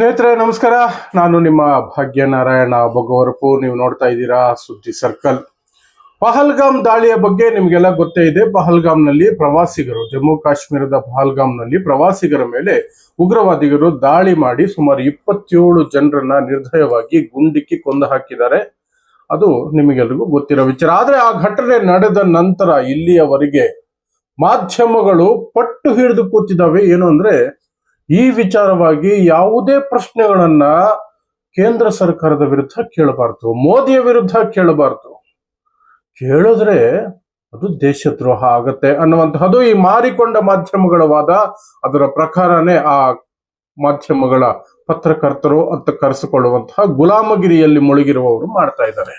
ಸ್ನೇಹಿತರೆ, ನಮಸ್ಕಾರ. ನಾನು ನಿಮ್ಮ ಭಾಗ್ಯನಾರಾಯಣ ಬೊಗವರಪು ನೀವು ನೋಡ್ತಾ ಇದ್ದೀರಾ ಸುದ್ದಿ ಸರ್ಕಲ್. ಪಹಲ್ಗಾಮ್ ದಾಳಿಯ ಬಗ್ಗೆ ನಿಮಗೆಲ್ಲ ಗೊತ್ತೇ ಇದೆ. ಪಹಲ್ಗಾಮ್ನಲ್ಲಿ ಪ್ರವಾಸಿಗರು, ಜಮ್ಮು ಕಾಶ್ಮೀರದ ಪಹಲ್ಗಾಮ್ನಲ್ಲಿ ಪ್ರವಾಸಿಗರ ಮೇಲೆ ಉಗ್ರವಾದಿಗರು ದಾಳಿ ಮಾಡಿ ಸುಮಾರು ಇಪ್ಪತ್ತೇಳು ಜನರನ್ನ ನಿರ್ದಯವಾಗಿ ಗುಂಡಿಕ್ಕಿ ಕೊಂದು ಹಾಕಿದ್ದಾರೆ. ಅದು ನಿಮಗೆಲ್ಲರಿಗೂ ಗೊತ್ತಿರೋ ವಿಚಾರ. ಆದ್ರೆ ಆ ಘಟನೆ ನಡೆದ ನಂತರ ಇಲ್ಲಿಯವರೆಗೆ ಮಾಧ್ಯಮಗಳು ಪಟ್ಟು ಹಿಡಿದು ಕೂತಿದ್ದಾವೆ. ಏನು ಅಂದ್ರೆ ಈ ವಿಚಾರವಾಗಿ ಯಾವುದೇ ಪ್ರಶ್ನೆಗಳನ್ನ ಕೇಂದ್ರ ಸರ್ಕಾರದ ವಿರುದ್ಧ ಕೇಳಬಾರ್ದು, ಮೋದಿಯ ವಿರುದ್ಧ ಕೇಳಬಾರ್ದು. ಕೇಳಿದ್ರೆ ಅದು ದೇಶದ್ರೋಹ ಆಗತ್ತೆ ಅನ್ನುವಂತಹದ್ದು ಈ ಮಾರಿಕೊಂಡ ಮಾಧ್ಯಮಗಳ ವಾದ. ಅದರ ಪ್ರಕಾರನೇ ಆ ಮಾಧ್ಯಮಗಳ ಪತ್ರಕರ್ತರು ಅಂತ ಕರೆಸಿಕೊಳ್ಳುವಂತಹ ಗುಲಾಮಗಿರಿಯಲ್ಲಿ ಮುಳುಗಿರುವವರು ಮಾಡ್ತಾ ಇದ್ದಾರೆ.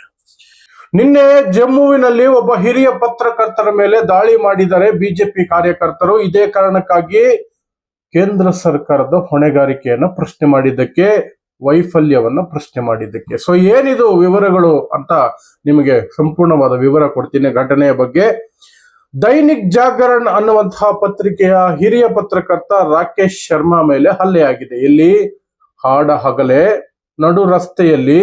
ನಿನ್ನೆ ಜಮ್ಮುವಿನಲ್ಲಿ ಒಬ್ಬ ಹಿರಿಯ ಪತ್ರಕರ್ತರ ಮೇಲೆ ದಾಳಿ ಮಾಡಿದರೆ ಬಿಜೆಪಿ ಕಾರ್ಯಕರ್ತರು ಇದೇ ಕಾರಣಕ್ಕಾಗಿ ಕೇಂದ್ರ ಸರ್ಕಾರದ ಹೊಣೆಗಾರಿಕೆಯನ್ನ ಪ್ರಶ್ನೆ ಮಾಡಿದ್ದಕ್ಕೆ, ವೈಫಲ್ಯವನ್ನ ಪ್ರಶ್ನೆ ಮಾಡಿದ್ದಕ್ಕೆ. ಸೊ ಏನಿದು ವಿವರಗಳು ಅಂತ ನಿಮಗೆ ಸಂಪೂರ್ಣವಾದ ವಿವರ ಕೊಡ್ತೀನಿ ಘಟನೆಯ ಬಗ್ಗೆ. ದೈನಿಕ್ ಜಾಗರಣ್ ಅನ್ನುವಂತಹ ಪತ್ರಿಕೆಯ ಹಿರಿಯ ಪತ್ರಕರ್ತ ರಾಕೇಶ್ ಶರ್ಮಾ ಮೇಲೆ ಹಲ್ಲೆ ಆಗಿದೆ. ಇಲ್ಲಿ ಹಾಡ ಹಗಲೆ ನಡು ರಸ್ತೆಯಲ್ಲಿ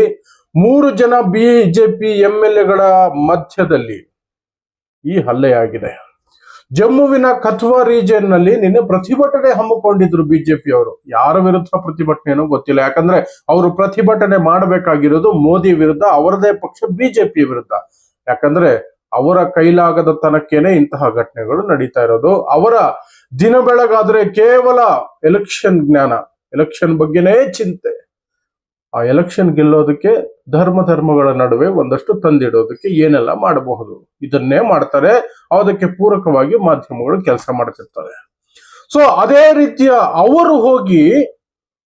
ಮೂರು ಜನ ಬಿಜೆಪಿ ಎಂಎಲ್ಎಗಳ ಎಗಳ ಮಧ್ಯದಲ್ಲಿ ಈ ಹಲ್ಲೆಯಾಗಿದೆ ಜಮ್ಮುವಿನ ಕಥುವಾ ರೀಜನ್ನಲ್ಲಿ ನಿನ್ನೆ ಪ್ರತಿಭಟನೆ ಹಮ್ಮಿಕೊಂಡಿದ್ರು ಬಿಜೆಪಿ ಅವರು. ಯಾರ ವಿರುದ್ಧ ಪ್ರತಿಭಟನೆನೋ ಗೊತ್ತಿಲ್ಲ. ಯಾಕಂದ್ರೆ ಅವರು ಪ್ರತಿಭಟನೆ ಮಾಡಬೇಕಾಗಿರೋದು ಮೋದಿ ವಿರುದ್ಧ, ಅವರದೇ ಪಕ್ಷ ಬಿಜೆಪಿ ವಿರುದ್ಧ. ಯಾಕಂದ್ರೆ ಅವರ ಕೈಲಾಗದ ತನಕೇನೆ ಇಂತಹ ಘಟನೆಗಳು ನಡೀತಾ ಇರೋದು. ಅವರ ದಿನ ಬೆಳಗಾದ್ರೆ ಕೇವಲ ಎಲೆಕ್ಷನ್ ಜ್ಞಾನ ಎಲೆಕ್ಷನ್ ಬಗ್ಗೆನೇ ಚಿಂತೆ. ಆ ಎಲೆಕ್ಷನ್ ಗೆಲ್ಲೋದಕ್ಕೆ ಧರ್ಮ ಧರ್ಮಗಳ ನಡುವೆ ಒಂದಷ್ಟು ತಂದಿಡೋದಕ್ಕೆ ಏನೆಲ್ಲ ಮಾಡಬಹುದು? ಇದನ್ನೇ ಮಾಡ್ತಾರೆ. ಅದಕ್ಕೆ ಪೂರಕವಾಗಿ ಮಾಧ್ಯಮಗಳು ಕೆಲಸ ಮಾಡ್ತಿರ್ತವೆ ಸೊ ಅದೇ ರೀತಿಯ ಅವರು ಹೋಗಿ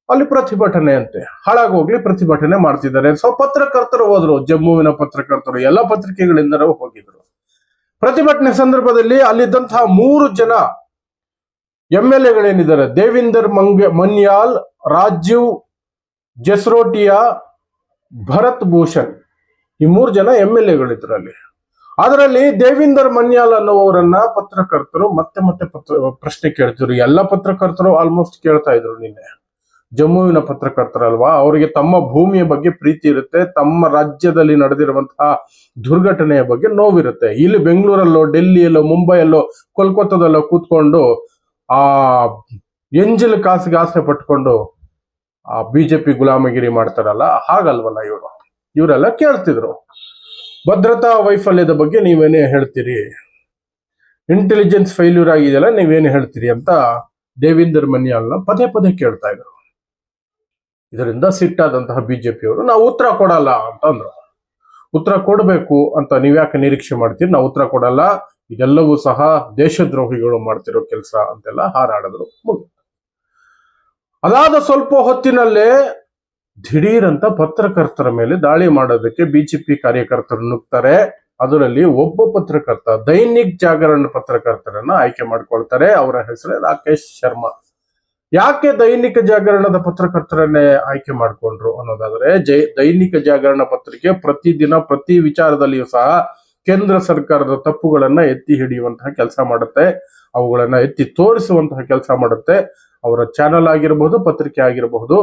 ಅಲ್ಲಿ ಪ್ರತಿಭಟನೆ ಅಂತೆ ಹಾಳಾಗೋಗ್ಲಿ ಪ್ರತಿಭಟನೆ ಮಾಡ್ತಿದ್ದಾರೆ. ಸೊ ಪತ್ರಕರ್ತರು ಹೋದ್ರು, ಜಮ್ಮುವಿನ ಪತ್ರಕರ್ತರು, ಎಲ್ಲ ಪತ್ರಿಕೆಗಳಿಂದ ಹೋಗಿದ್ರು. ಪ್ರತಿಭಟನೆ ಸಂದರ್ಭದಲ್ಲಿ ಅಲ್ಲಿದ್ದಂತಹ ಮೂರು ಜನ ಎಂ ಎಲ್ ಎಗಳೇನಿದ್ದಾರೆ ದೇವಿಂದರ್ ಮಂಗ ಮನ್ಯಾಲ್, ರಾಜೀವ್ ಜಸ್ರೋಟಿಯಾ ಭರತ್ ಭೂಷಣ್. ಈ ಮೂರು ಜನ ಎಂ ಎಲ್ ಎಗಳು ಇದರಲ್ಲಿ ಅದರಲ್ಲಿ ದೇವಿಂದರ್ ಮನ್ಯಾಲ್ ಅನ್ನುವರನ್ನ ಪತ್ರಕರ್ತರು ಮತ್ತೆ ಮತ್ತೆ ಪತ್ರ, ಪ್ರಶ್ನೆ ಕೇಳ್ತಿದ್ರು. ಎಲ್ಲ ಪತ್ರಕರ್ತರು ಆಲ್ಮೋಸ್ಟ್ ಕೇಳ್ತಾ ಇದ್ರು ನಿನ್ನೆ. ಜಮ್ಮುವಿನ ಪತ್ರಕರ್ತರಲ್ವಾ? ಅವರಿಗೆ ತಮ್ಮ ಭೂಮಿಯ ಬಗ್ಗೆ ಪ್ರೀತಿ ಇರುತ್ತೆ. ತಮ್ಮ ರಾಜ್ಯದಲ್ಲಿ ನಡೆದಿರುವಂತಹ ದುರ್ಘಟನೆಯ ಬಗ್ಗೆ ನೋವಿರುತ್ತೆ. ಇಲ್ಲಿ ಬೆಂಗಳೂರಲ್ಲೋ, ಡೆಲ್ಲಿಯಲ್ಲೋ, ಮುಂಬೈಯಲ್ಲೋ, ಕೋಲ್ಕತ್ತಾದಲ್ಲೋ ಕೂತ್ಕೊಂಡು ಆ ಎಂಜಲ್ ಕಾಸಿಗೆ ಆಸೆ ಪಟ್ಕೊಂಡು ಆ ಬಿಜೆಪಿ ಗುಲಾಮಗಿರಿ ಮಾಡ್ತಾರಲ್ಲ, ಹಾಗಲ್ವಲ್ಲ ಇವರು? ಇವರೆಲ್ಲ ಕೇಳ್ತಿದ್ರು. ಭದ್ರತಾ ವೈಫಲ್ಯದ ಬಗ್ಗೆ ನೀವೇನೇ ಹೇಳ್ತೀರಿ? ಇಂಟೆಲಿಜೆನ್ಸ್ ಫೈಲ್ಯೂರ್ ಆಗಿದೆಯಲ್ಲ, ನೀವೇನು ಹೇಳ್ತೀರಿ ಅಂತ ದೇವಿಂದರ್ ಮನ್ಯಾಲ್ನ ಪದೇ ಪದೇ ಕೇಳ್ತಾ ಇದ್ರು. ಇದರಿಂದ ಸಿಟ್ಟಾದಂತಹ ಬಿಜೆಪಿಯವರು, ನಾವು ಉತ್ತರ ಕೊಡಲ್ಲ ಅಂತ ಅಂದ್ರು ಉತ್ತರ ಕೊಡಬೇಕು ಅಂತ ನೀವ್ಯಾಕೆ ನಿರೀಕ್ಷೆ ಮಾಡ್ತೀರಿ? ನಾವು ಉತ್ತರ ಕೊಡಲ್ಲ, ಇದೆಲ್ಲವೂ ಸಹ ದೇಶದ್ರೋಹಿಗಳು ಮಾಡ್ತಿರೋ ಕೆಲಸ ಅಂತೆಲ್ಲ ಹಾರಾಡಿದ್ರು. ಮುಗಿತು ಅದಾದ ಸ್ವಲ್ಪ ಹೊತ್ತಿನಲ್ಲೇ ದಿಢೀರಂತ ಪತ್ರಕರ್ತರ ಮೇಲೆ ದಾಳಿ ಮಾಡೋದಕ್ಕೆ ಬಿಜೆಪಿ ಕಾರ್ಯಕರ್ತರು ನುಗ್ತಾರೆ. ಅದರಲ್ಲಿ ಒಬ್ಬ ಪತ್ರಕರ್ತ, ದೈನಿಕ್ ಜಾಗರಣ ಪತ್ರಕರ್ತರನ್ನ ಆಯ್ಕೆ ಮಾಡ್ಕೊಳ್ತಾರೆ. ಅವರ ಹೆಸರೇ ರಾಕೇಶ್ ಶರ್ಮಾ. ಯಾಕೆ ದೈನಿಕ ಜಾಗರಣದ ಪತ್ರಕರ್ತರನ್ನೇ ಆಯ್ಕೆ ಮಾಡ್ಕೊಂಡ್ರು ಅನ್ನೋದಾದ್ರೆ, ಜೈ ದೈನಿಕ ಜಾಗರಣ ಪತ್ರಿಕೆ ಪ್ರತಿದಿನ ಪ್ರತಿ ವಿಚಾರದಲ್ಲಿಯೂ ಸಹ ಕೇಂದ್ರ ಸರ್ಕಾರದ ತಪ್ಪುಗಳನ್ನ ಎತ್ತಿ ಹಿಡಿಯುವಂತಹ ಕೆಲಸ ಮಾಡುತ್ತೆ. ಅವುಗಳನ್ನ ಎತ್ತಿ ತೋರಿಸುವಂತಹ ಕೆಲಸ ಮಾಡುತ್ತೆ. ಅವರ ಚಾನೆಲ್ ಆಗಿರಬಹುದು ಪತ್ರಿಕೆ ಆಗಿರಬಹುದು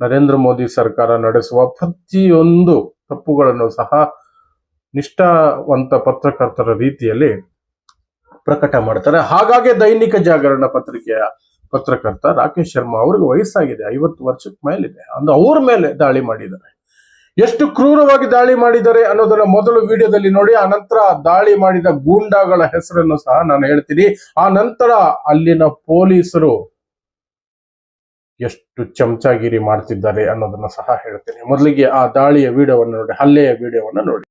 ನರೇಂದ್ರ ಮೋದಿ ಸರ್ಕಾರ ನಡೆಸುವ ಪ್ರತಿಯೊಂದು ತಪ್ಪುಗಳನ್ನು ಸಹ ನಿಷ್ಠಾವಂತ ಪತ್ರಕರ್ತರ ರೀತಿಯಲ್ಲಿ ಪ್ರಕಟ ಮಾಡ್ತಾರೆ. ಹಾಗಾಗಿ ದೈನಿಕ ಜಾಗರಣ ಪತ್ರಿಕೆಯ ಪತ್ರಕರ್ತ ರಾಕೇಶ್ ಶರ್ಮಾ ಅವ್ರಿಗೆ ವಯಸ್ಸಾಗಿದೆ, ಐವತ್ತು ವರ್ಷಕ್ಕೆ ಮೇಲಿದೆ. ಅಂದ್ರೆ ಅವ್ರ ಮೇಲೆ ದಾಳಿ ಮಾಡಿದ್ದಾರೆ. ಎಷ್ಟು ಕ್ರೂರವಾಗಿ ದಾಳಿ ಮಾಡಿದ್ದಾರೆ ಅನ್ನೋದನ್ನ ಮೊದಲು ವಿಡಿಯೋದಲ್ಲಿ ನೋಡಿ, ಆ ನಂತರ ದಾಳಿ ಮಾಡಿದ ಗೂಂಡಾಗಳ ಹೆಸರನ್ನು ಸಹ ನಾನು ಹೇಳ್ತೀನಿ. ಆ ನಂತರ ಅಲ್ಲಿನ ಪೊಲೀಸರು ಎಷ್ಟು ಚಮಚಾಗಿರಿ ಮಾಡ್ತಿದ್ದಾರೆ ಅನ್ನೋದನ್ನ ಸಹ ಹೇಳ್ತೇನೆ. ಮೊದಲಿಗೆ ಆ ದಾಳಿಯ ವಿಡಿಯೋವನ್ನು ನೋಡಿ, ಹಲ್ಲೆಯ ವಿಡಿಯೋವನ್ನು ನೋಡಿ.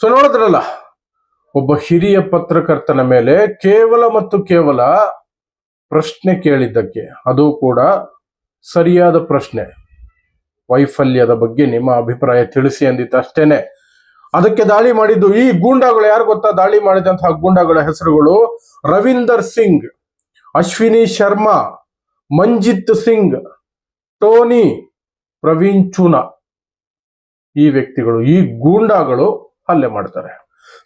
ಸೊ ನೋಡಿದ್ರಲ್ಲ, ಒಬ್ಬ ಹಿರಿಯ ಪತ್ರಕರ್ತನ ಮೇಲೆ ಕೇವಲ ಮತ್ತು ಕೇವಲ ಪ್ರಶ್ನೆ ಕೇಳಿದ್ದಕ್ಕೆ, ಅದು ಕೂಡ ಸರಿಯಾದ ಪ್ರಶ್ನೆ. ವೈಫಲ್ಯದ ಬಗ್ಗೆ ನಿಮ್ಮ ಅಭಿಪ್ರಾಯ ತಿಳಿಸಿ ಅಂದಿತ್ತು ಅಷ್ಟೇನೆ ಅದಕ್ಕೆ ದಾಳಿ ಮಾಡಿದ್ದು ಈ ಗೂಂಡಾಗಳು ಯಾರು ಗೊತ್ತಾ? ದಾಳಿ ಮಾಡಿದಂತಹ ಗೂಂಡಾಗಳ ಹೆಸರುಗಳು ರವೀಂದರ್ ಸಿಂಗ್, ಅಶ್ವಿನಿ ಶರ್ಮಾ, ಮಂಜಿತ್ ಸಿಂಗ್, ಟೋನಿ ಪ್ರವೀಣ್ ಚೂನಾ. ಈ ವ್ಯಕ್ತಿಗಳು, ಈ ಗೂಂಡಾಗಳು ಹಲ್ಲೆ ಮಾಡ್ತಾರೆ.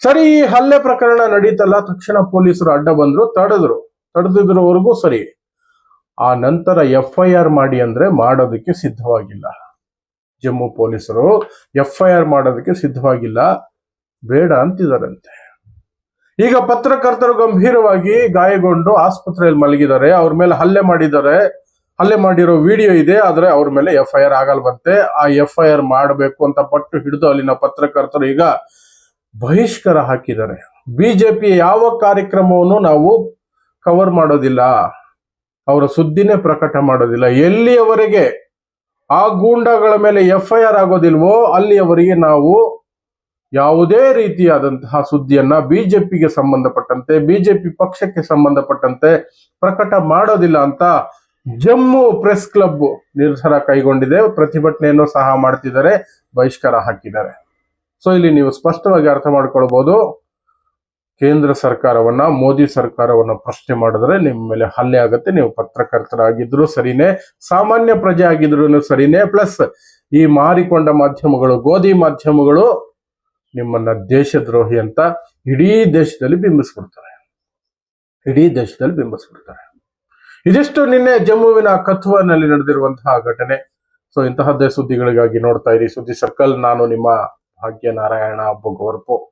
ಸರಿ, ಈ ಹಲ್ಲೆ ಪ್ರಕರಣ ನಡೀತಲ್ಲ, ತಕ್ಷಣ ಪೊಲೀಸರು ಅಡ್ಡ ಬಂದ್ರು, ತಡೆದ್ರು ತಡೆದಿದ್ರವರೆಗೂ ಸರಿ. ಆ ನಂತರ ಎಫ್ ಐ ಆರ್ ಮಾಡಿ ಅಂದ್ರೆ ಮಾಡೋದಕ್ಕೆ ಸಿದ್ಧವಾಗಿಲ್ಲ. ಜಮ್ಮು ಪೊಲೀಸರು ಎಫ್ ಐ ಆರ್ ಮಾಡೋದಕ್ಕೆ ಸಿದ್ಧವಾಗಿಲ್ಲ. ಬೇಡ ಅಂತಿದಾರಂತೆ. ಈಗ ಪತ್ರಕರ್ತರು ಗಂಭೀರವಾಗಿ ಗಾಯಗೊಂಡು ಆಸ್ಪತ್ರೆಯಲ್ಲಿ ಮಲಗಿದ್ದಾರೆ. ಅವ್ರ ಮೇಲೆ ಹಲ್ಲೆ ಮಾಡಿದ್ದಾರೆ. ಹಲ್ಲೆ ಮಾಡಿರೋ ವಿಡಿಯೋ ಇದೆ, ಆದ್ರೆ ಅವ್ರ ಮೇಲೆ ಎಫ್ ಐ ಆರ್ ಆಗಲ್ವಂತೆ. ಆ ಎಫ್ ಐ ಆರ್ ಮಾಡಬೇಕು ಅಂತ ಪಟ್ಟು ಹಿಡಿದು ಅಲ್ಲಿನ ಪತ್ರಕರ್ತರು ಈಗ ಬಹಿಷ್ಕಾರ ಹಾಕಿದ್ದಾರೆ. ಬಿಜೆಪಿ ಯಾವ ಕಾರ್ಯಕ್ರಮವನ್ನು ನಾವು ಕವರ್ ಮಾಡೋದಿಲ್ಲ. ಅವರ ಸುದ್ದಿನೇ ಪ್ರಕಟ ಮಾಡೋದಿಲ್ಲ. ಎಲ್ಲಿಯವರೆಗೆ ಆ ಗೂಂಡಾಗಳ ಮೇಲೆ ಎಫ್ ಐ ಆರ್ ಆಗೋದಿಲ್ವೋ ಅಲ್ಲಿಯವರೆಗೆ ನಾವು ಯಾವುದೇ ರೀತಿಯಾದಂತಹ ಸುದ್ದಿಯನ್ನ ಬಿಜೆಪಿಗೆ ಸಂಬಂಧಪಟ್ಟಂತೆ, ಬಿಜೆಪಿ ಪಕ್ಷಕ್ಕೆ ಸಂಬಂಧಪಟ್ಟಂತೆ ಪ್ರಕಟ ಮಾಡೋದಿಲ್ಲ ಅಂತ ಜಮ್ಮು ಪ್ರೆಸ್ ಕ್ಲಬ್ ನಿರ್ಧಾರ ಕೈಗೊಂಡಿದೆ. ಪ್ರತಿಭಟನೆಯನ್ನು ಸಹ ಮಾಡ್ತಿದ್ದಾರೆ, ಬಹಿಷ್ಕಾರ ಹಾಕಿದ್ದಾರೆ. ಸೊ ಇಲ್ಲಿ ನೀವು ಸ್ಪಷ್ಟವಾಗಿ ಅರ್ಥ ಮಾಡ್ಕೊಳ್ಬಹುದು ಕೇಂದ್ರ ಸರ್ಕಾರವನ್ನ, ಮೋದಿ ಸರ್ಕಾರವನ್ನ ಪ್ರಶ್ನೆ ಮಾಡಿದ್ರೆ ನಿಮ್ಮ ಮೇಲೆ ಹಲ್ಲೆ ಆಗುತ್ತೆ, ನೀವು ಪತ್ರಕರ್ತರಾಗಿದ್ರು ಸರಿನೇ, ಸಾಮಾನ್ಯ ಪ್ರಜೆ ಆಗಿದ್ರು ಸರಿನೇ, ಪ್ಲಸ್ ಈ ಮಾರಿಕೊಂಡ ಮಾಧ್ಯಮಗಳು, ಗೋಧಿ ಮಾಧ್ಯಮಗಳು ನಿಮ್ಮನ್ನ ದೇಶದ್ರೋಹಿ ಅಂತ ಇಡೀ ದೇಶದಲ್ಲಿ ಬಿಂಬಿಸ್ಬಿಡ್ತಾರೆ. ಇಡೀ ದೇಶದಲ್ಲಿ ಬಿಂಬಿಸ್ಬಿಡ್ತಾರೆ. ಇದಿಷ್ಟು ನಿನ್ನೆ ಜಮ್ಮುವಿನ ಕಥುವಾನಲ್ಲಿ ನಡೆದಿರುವಂತಹ ಘಟನೆ. ಸೊ ಇಂತಹದ್ದೇ ಸುದ್ದಿಗಳಿಗಾಗಿ ನೋಡ್ತಾ ಇರಿ. ಸುದ್ದಿ ಸರ್ಕಲ್, ನಾನು ನಿಮ್ಮ ಭಾಗ್ಯ ನಾರಾಯಣ ಬೊಗವರ್ಪು.